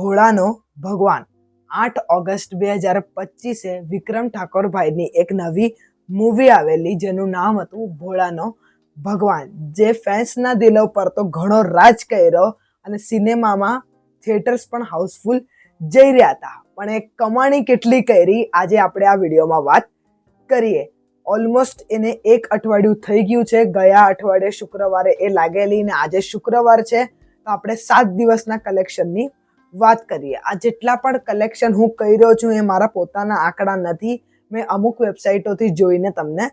ભોળાનો ભગવાન. આઠ ઓગસ્ટ બે હજાર પચીસે વિક્રમ ઠાકોરભાઈની એક નવી મૂવી આવેલી જેનું નામ હતું ભોળાનો ભગવાન. જે ફેન્સના દિલો પર તો ઘણો રાજ કર્યો અને સિનેમામાં થિયેટર્સ પણ હાઉસફુલ જઈ રહ્યા હતા. પણ એ કમાણી કેટલી કરી આજે આપણે આ વિડીયોમાં વાત કરીએ. ઓલમોસ્ટ એને એક અઠવાડિયું થઈ ગયું છે. ગયા અઠવાડિયે શુક્રવારે એ લાગેલી ને આજે શુક્રવાર છે. તો આપણે સાત દિવસના કલેક્શનની વાત કરીએ. આ જેટલા પણ કલેક્શન હું કહી રહ્યો છું એ મારા પોતાના આંકડા નથી. મેં અમુક વેબસાઇટોથી જોઈને તમને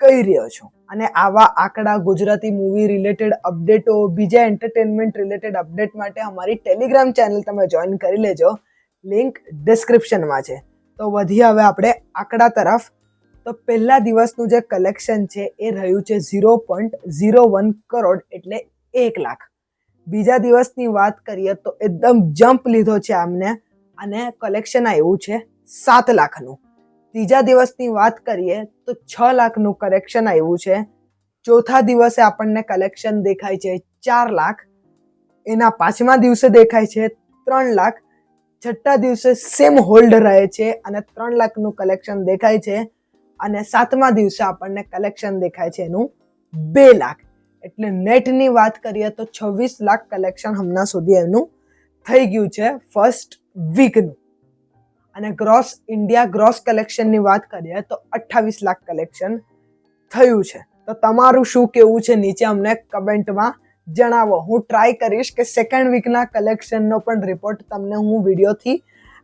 કહી રહ્યો છું. અને આવા આંકડા ગુજરાતી મૂવી રિલેટેડ અપડેટો બીજા એન્ટરટેનમેન્ટ રિલેટેડ અપડેટ માટે અમારી ટેલિગ્રામ ચેનલ તમે જોઈન કરી લેજો. લિંક ડિસ્ક્રિપ્શનમાં છે. તો વધી હવે આપણે આંકડા તરફ. તો પહેલા દિવસનું જે કલેક્શન છે એ રહ્યું છે zero point zero one crore એટલે એક લાખ. બીજા દિવસની વાત કરીએ તો એકદમ જમ્પ લીધો છે આમને અને કલેક્શન આવ્યું છે સાત લાખનું. ત્રીજા દિવસની વાત કરીએ તો છ લાખનું કલેક્શન આવ્યું છે. ચોથા દિવસે આપણને કલેક્શન દેખાય છે ચાર લાખ. એના પાંચમા દિવસે દેખાય છે ત્રણ લાખ. છઠ્ઠા દિવસે સેમ હોલ્ડ રહે છે અને ત્રણ લાખનું કલેક્શન દેખાય છે. અને સાતમા દિવસે આપણને કલેક્શન દેખાય છે એનું બે લાખ. એટલે નેટની વાત કરીએ તો છવ્વીસ લાખ કલેક્શન હમણાં સુધી એનું થઈ ગયું છે ફર્સ્ટ વીકનું. અને ગ્રોસ ઇન્ડિયા ગ્રોસ કલેક્શનની વાત કરીએ તો અઠ્ઠાવીસ લાખ કલેક્શન થયું છે. તો તમારું શું કેવું છે નીચે અમને કમેન્ટમાં જણાવો. હું ટ્રાય કરીશ કે સેકન્ડ વીકના કલેક્શનનો પણ રિપોર્ટ તમને હું વિડીયોથી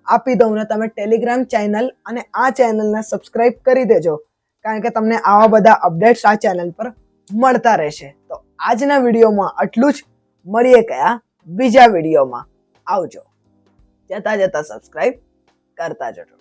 આપી દઉં ને તમે ટેલિગ્રામ ચેનલ અને આ ચેનલને સબસ્ક્રાઇબ કરી દેજો. કારણ કે તમને આવા બધા અપડેટ્સ આ ચેનલ પર મળતા રહેશે. તો આજના વિડીયોમાં આટલું જ. મળીએ કયા બીજા વિડીયોમાં. આવજો. જતા જતા સબસ્ક્રાઈબ કરતા જજો.